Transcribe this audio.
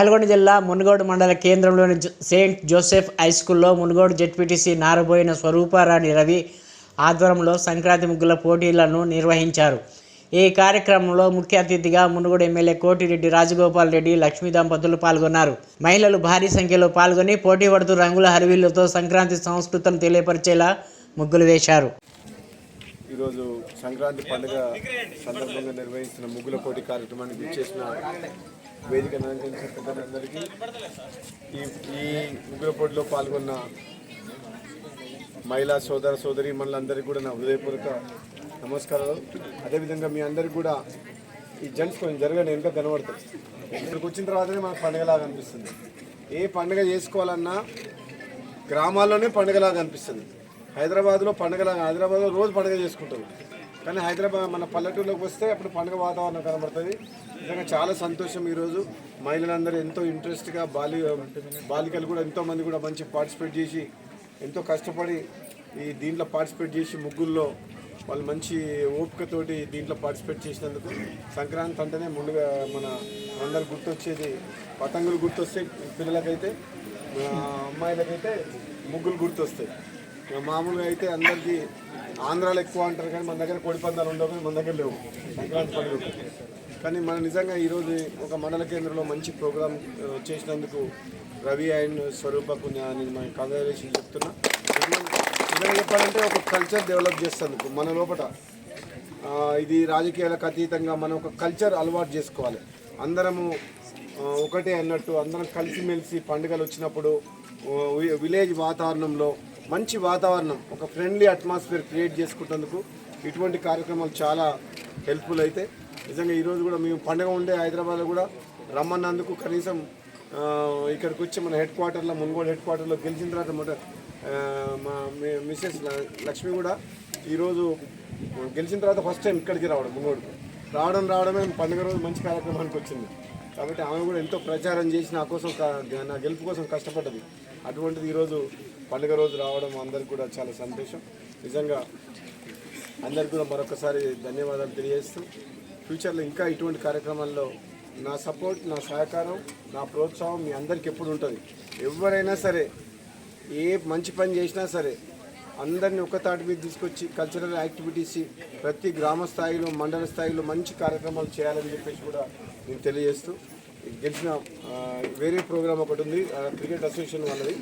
నల్గొండ జిల్లా మునుగోడు మండల కేంద్రంలోని సెయింట్ జోసెఫ్ హై స్కూల్లో మునుగోడు జెడ్పీటీసీ నారబోయిన స్వరూపారాణి రవి ఆధ్వర్యంలో సంక్రాంతి ముగ్గుల పోటీలను నిర్వహించారు. ఈ కార్యక్రమంలో ముఖ్య అతిథిగా మునుగోడు ఎమ్మెల్యే కోటిరెడ్డి రాజగోపాల్ రెడ్డి లక్ష్మీ దంపతులు పాల్గొన్నారు. మహిళలు భారీ సంఖ్యలో పాల్గొని పోటీ పడుతూ రంగుల హరివిల్లుతో సంక్రాంతి సంస్కృతం తెలియపరిచేలా ముగ్గులు వేశారు. ఈరోజు సంక్రాంతి పండుగ సందర్భంగా నిర్వహిస్తున్న ముగ్గుల పోటీ కార్యక్రమానికి ఇచ్చేసిన వేదిక అలంకరించిన పెద్దలందరికీ ఈ ఈ ముగ్గుల పాల్గొన్న మహిళా సోదర సోదరి మనలందరికీ కూడా నా హృదయపూర్వక నమస్కారాలు. అదేవిధంగా మీ అందరికీ కూడా ఈ జెంట్స్ కొంచెం జరగని వెనుక కనబడతాయి ఇక్కడికి వచ్చిన తర్వాతనే మనకు పండుగలాగా అనిపిస్తుంది. ఏ పండుగ చేసుకోవాలన్నా గ్రామాల్లోనే పండుగలాగా అనిపిస్తుంది. హైదరాబాద్లో పండుగలాగా హైదరాబాద్లో రోజు పండుగ చేసుకుంటారు కానీ హైదరాబాద్ మన పల్లెటూరులోకి వస్తే అప్పుడు పండుగ వాతావరణం కనబడుతుంది. నిజంగా చాలా సంతోషం ఈరోజు. మహిళలందరూ ఎంతో ఇంట్రెస్ట్గా బాలి బాలికలు కూడా ఎంతోమంది కూడా మంచి పార్టిసిపేట్ చేసి ఎంతో కష్టపడి ఈ దీంట్లో పార్టిసిపేట్ చేసి ముగ్గుల్లో వాళ్ళు మంచి ఓపికతోటి దీంట్లో పార్టిసిపేట్ చేసినందుకు సంక్రాంతి అంటేనే ముందుగా మన అందరు గుర్తొచ్చేది. పతంగులు గుర్తొస్తాయి పిల్లలకైతే అమ్మాయిలకైతే ముగ్గులు గుర్తొస్తాయి. మామూలుగా అయితే అందరికీ ఆంధ్రాలో ఎక్కువ అంటారు కానీ మన దగ్గర కోడి పందాలు ఉండవు కానీ మన దగ్గర లేవు. సంక్రాంతి పండుగ కానీ మన నిజంగా ఈరోజు ఒక మండల కేంద్రంలో మంచి ప్రోగ్రాం చేసినందుకు రవి అండ్ స్వరూపకు నేను మన కంగ్రాచులేషన్ చెప్తున్నా. నిజంగా చెప్పాలంటే ఒక కల్చర్ డెవలప్ చేస్తుంది మన లోపల ఇది రాజకీయాలకు అతీతంగా మనం ఒక కల్చర్ అలవాటు చేసుకోవాలి. అందరము ఒకటే అన్నట్టు అందరం కలిసిమెలిసి పండుగలు వచ్చినప్పుడు విలేజ్ వాతావరణంలో మంచి వాతావరణం ఒక ఫ్రెండ్లీ అట్మాస్ఫియర్ క్రియేట్ చేసుకుంటేందుకు ఇటువంటి కార్యక్రమాలు చాలా హెల్ప్ఫుల్ అయితే. నిజంగా ఈరోజు కూడా మేము పండుగ ఉండే హైదరాబాద్లో కూడా రమ్మన్నందుకు కనీసం ఇక్కడికి వచ్చి మన హెడ్ క్వార్టర్లో మున్గోడు హెడ్ క్వార్టర్లో గెలిచిన తర్వాత మొదట మా మిస్సెస్ లక్ష్మి కూడా ఈరోజు గెలిచిన తర్వాత ఫస్ట్ టైం ఇక్కడికి రావడం మున్గోడుకు. రావడం రావడమే పండుగ రోజు మంచి కార్యక్రమానికి వచ్చింది. కాబట్టి ఆమె కూడా ఎంతో ప్రచారం చేసి నా కోసం నా గెలుపు కోసం కష్టపడ్డది. అటువంటిది ఈరోజు పండుగ రోజు రావడం అందరికి కూడా చాలా సంతోషం. నిజంగా అందరికి కూడా మరొకసారి ధన్యవాదాలు తెలియజేస్తూ ఫ్యూచర్లో ఇంకా ఇటువంటి కార్యక్రమాల్లో నా సపోర్ట్ నా సహకారం నా ప్రోత్సాహం మీ అందరికి ఎప్పుడు ఉంటుంది. ఎవరైనా సరే ఏ మంచి పని చేసినా సరే అందరినీ ఒక తాటి మీద తీసుకొచ్చి కల్చరల్ యాక్టివిటీస్ ప్రతి గ్రామ స్థాయిలో మండల స్థాయిలో మంచి కార్యక్రమాలు చేయాలని చెప్పేసి కూడా నేను తెలియజేస్తూ గెలిచిన వేరే ప్రోగ్రామ్ ఒకటి ఉంది ఆ, క్రికెట్ అసోసియేషన్ వాళ్ళది.